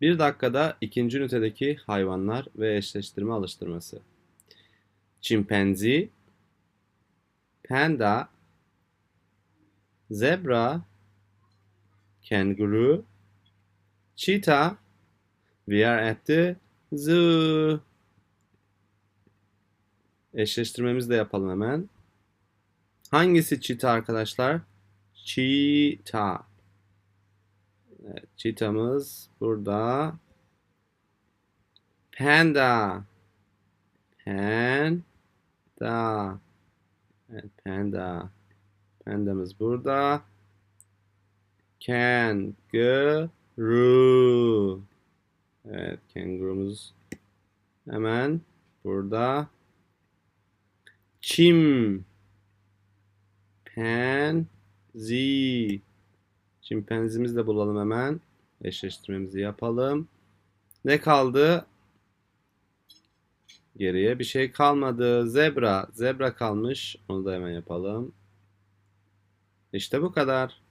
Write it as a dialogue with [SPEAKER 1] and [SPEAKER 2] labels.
[SPEAKER 1] Bir dakikada ikinci ünitedeki hayvanlar ve eşleştirme alıştırması. Çimpanzi, panda, zebra, kangaroo, cheetah. We are at the zoo. Eşleştirmemizi de yapalım hemen. Hangisi cheetah arkadaşlar? Cheetah. Cheetah'ımız burada. Panda. Panda. Evet, panda. Pandamız burada. Kangaroo. Evet, kanguruumuz hemen burada. Çim. Panzi. Çimpanzimizi de bulalım hemen. Eşleştirmemizi yapalım. Ne kaldı? Geriye bir şey kalmadı. Zebra. Zebra kalmış. Onu da hemen yapalım. İşte bu kadar.